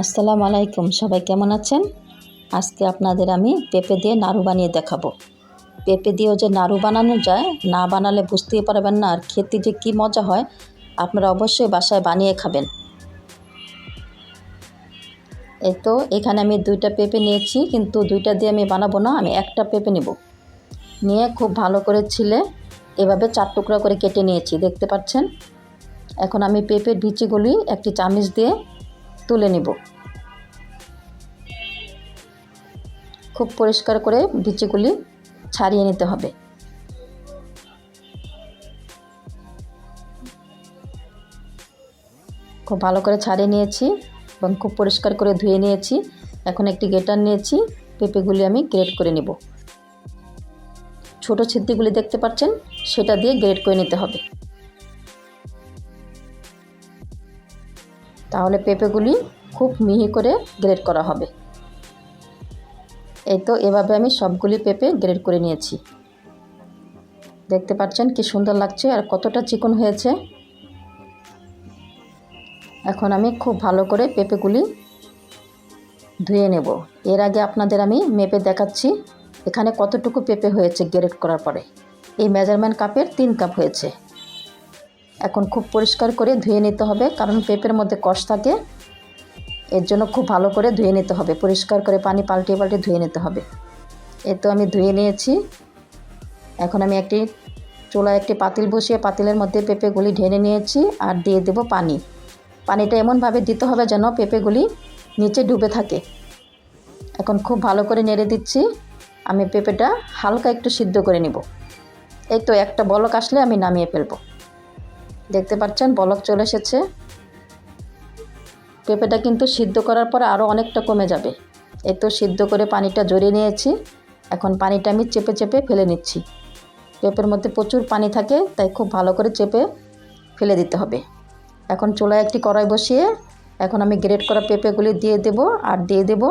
আসসালামু আলাইকুম, সবাই কেমন আছেন? আজকে আপনাদের আমি পেঁপে দিয়ে নাড়ু বানিয়ে দেখাবো। পেঁপে দিয়েও যে নাড়ু বানানো যায়, না বানালে বুঝতেই পারবেন না আর খেতে যে কী মজা হয়, আপনারা অবশ্যই বাসায় বানিয়ে খাবেন। এই তো, এখানে আমি দুইটা পেঁপে নিয়েছি, কিন্তু দুইটা দিয়ে আমি বানাবো না, আমি একটা পেঁপে নেব। নিয়ে খুব ভালো করে ছিলে, এভাবে চার টুকরা করে কেটে নিয়েছি, দেখতে পাচ্ছেন? এখন আমি পেঁপের বিচিগুলি একটি চামিচ দিয়ে তুলে নিব। খুব পরিষ্কার করে বিচিগুলি ছাড়িয়ে নিতে হবে। খুব ভালো করে ছাড়িয়ে নিয়েছি এবং খুব পরিষ্কার করে ধুয়ে নিয়েছি। এখন একটি গেটার নিয়েছি, পেঁপেগুলি আমি গ্রেড করে নেব। ছোট ছিদ্রিগুলি দেখতে পাচ্ছেন, সেটা দিয়ে গ্রেড করে নিতে হবে। তাহলে পেঁপেগুলি খুব মিহি করে গ্রেড করা হবে। এই তো এভাবে আমি সবগুলি পেঁপে গ্রেড করে নিয়েছি। দেখতে পাচ্ছেন কি সুন্দর লাগছে আর কতটা চিকন হয়েছে। এখন আমি খুব ভালো করে পেঁপেগুলি ধুয়ে নেব। এর আগে আপনাদের আমি মেপে দেখাচ্ছি এখানে কতটুকু পেঁপে হয়েছে গ্রেড করার পরে। এই মেজারমেন্ট কাপের তিন কাপ হয়েছে। এখন খুব পরিষ্কার করে ধুয়ে নিতে হবে, কারণ পেঁপের মধ্যে কষ থাকে। এর জন্য খুব ভালো করে ধুয়ে নিতে হবে, পরিষ্কার করে পানি পাল্টে পাল্টে ধুয়ে নিতে হবে। এ তো আমি ধুয়ে নিয়েছি। এখন আমি একটি চুলায় একটি পাতিল বসিয়ে পাতিলের মধ্যে পেঁপেগুলি ঢেলে নিয়েছি আর দিয়ে দেব পানি। পানিটা এমনভাবে দিতে হবে যেন পেঁপেগুলি নিচে ডুবে থাকে। এখন খুব ভালো করে নেড়ে দিচ্ছি। আমি পেঁপেটা হালকা একটু সিদ্ধ করে নিব। এই তো একটা বলক আসলে আমি নামিয়ে ফেলব। দেখতে পাচ্ছেন, বলক চলে এসেছে। পেঁপেটা কিন্তু সিদ্ধ করার পর আরও অনেকটা কমে যাবে। এই তো সিদ্ধ করে পানিটা জড়িয়ে নিয়েছি। এখন পানিটা আমি চেপে চেপে ফেলে নিচ্ছি। পেঁপের মধ্যে প্রচুর পানি থাকে, তাই খুব ভালো করে চেপে ফেলে দিতে হবে। এখন চুলায় একটি কড়াই বসিয়ে এখন আমি গ্রেট করা পেঁপেগুলি দিয়ে দেব আর দিয়ে দেব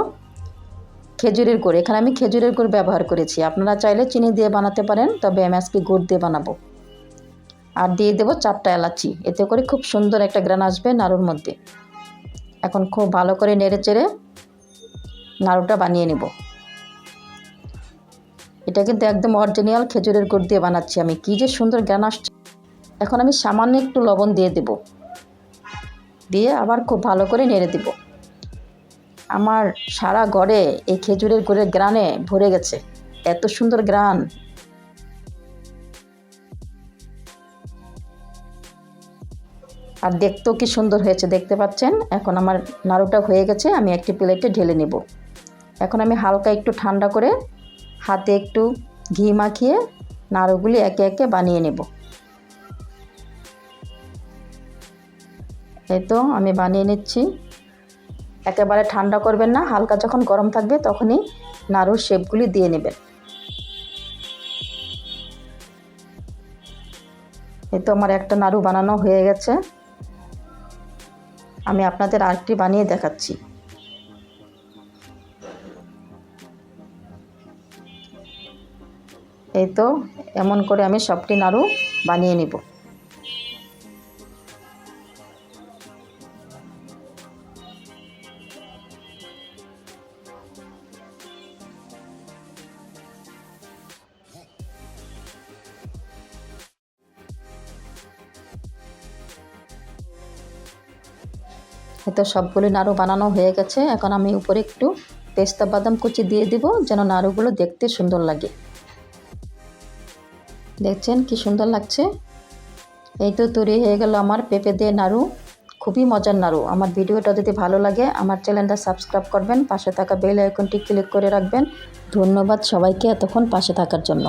খেজুরের গুড়। এখানে আমি খেজুরের গুড় ব্যবহার করেছি। আপনারা চাইলে চিনি দিয়ে বানাতে পারেন, তবে আমি আজকে গুড় দিয়ে বানাবো। আর দিয়ে দেবো চারটা এলাচি। এতে করে খুব সুন্দর একটা গ্রান আসবে নাড়ুর মধ্যে। এখন খুব ভালো করে নেড়ে চেড়ে নাড়ুটা বানিয়ে নেব। এটা কিন্তু একদম অরিজিনাল খেজুরের গুড় দিয়ে বানাচ্ছি আমি। কী যে সুন্দর গ্রান আসছে। এখন আমি সামান্য একটু লবণ দিয়ে দেব। দিয়ে আবার খুব ভালো করে নেড়ে দেব। আমার সারা ঘরে এই খেজুরের গুড়ের গ্রানে ভরে গেছে। এত সুন্দর গ্রান আর দেখতেও কি সুন্দর হয়েছে, দেখতে পাচ্ছেন? এখন আমার নাড়ুটা হয়ে গেছে, আমি একটি প্লেটে ঢেলে নেব। এখন আমি হালকা একটু ঠান্ডা করে হাতে একটু ঘি মাখিয়ে নাড়ুগুলি একে একে বানিয়ে নেব। এই তো আমি বানিয়ে নিচ্ছি। একেবারে ঠান্ডা করবেন না, হালকা যখন গরম থাকবে তখনই নাড়ুর শেপগুলি দিয়ে নেবেন। এই তো আমার একটা নাড়ু বানানো হয়ে গেছে। আমি আপনাদের আরেকটি বানিয়ে দেখাচ্ছি। এই তো এমন করে আমি সবটি নাড়ু বানিয়ে নিব। তো সবগুলো নাড়ু বানানো হয়ে গেছে। এখন আমি উপরে একটু পেস্তা বাদাম কুচি দিয়ে দিব, যেন নাড়ুগুলো দেখতে সুন্দর লাগে। দেখছেন কি সুন্দর লাগছে? এই তো তৈরি হয়ে গেল আমার পেঁপে দিয়ে নাড়ু। খুবই মজার নাড়ু। আমার ভিডিওটা যদি ভালো লাগে, আমার চ্যানেলটা সাবস্ক্রাইব করবেন, পাশে থাকা বেল আইকনটি ক্লিক করে রাখবেন। ধন্যবাদ সবাইকে এতক্ষণ পাশে থাকার জন্য।